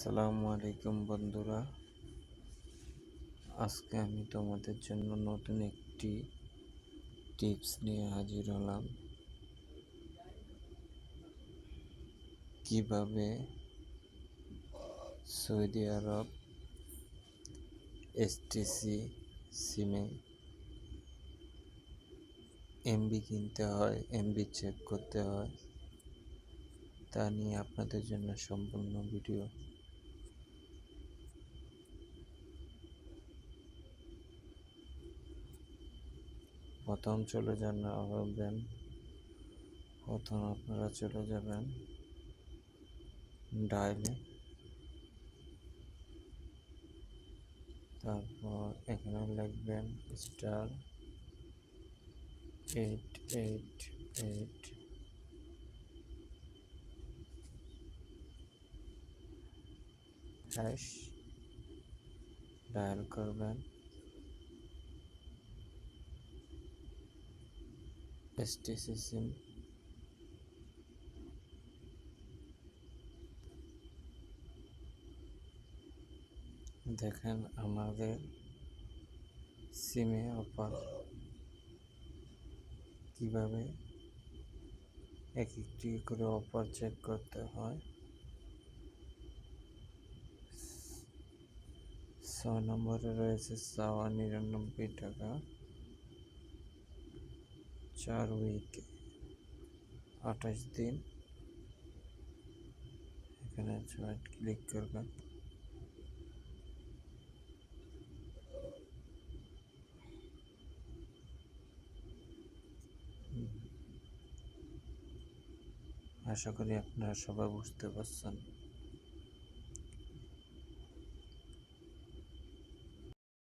আসসালামু আলাইকুম বন্ধুরা। আজকে আমি তোমাদের জন্য নতুন একটি টিপস নিয়ে হাজির হলাম। কীভাবে সৌদি আরব এসটিসি সিমে এমবি কিনতে হয় এমবি চেক করতে হয়, তা নিয়ে আপনাদের জন্য সম্পূর্ণ ভিডিও। প্রথম চলে যান হবেন প্রথম আপনারা চলে যাবেন ডায়ালে তারপর এখানে লিখবেন star eight eight eight. Hash. Dial করবেন। এসটিসি সিম দেখেন আমাদের সিমে অফার কীভাবে এক একটি করে অফার চেক করতে হয়। ছয় নম্বরে রয়েছে সাওয়া নিরানব্বই টাকা। চার উইক আঠাশ দিন। এখানে জয়েন্ট ক্লিক করবেন। আশা করি আপনারা সবাই বুঝতে পারছেন।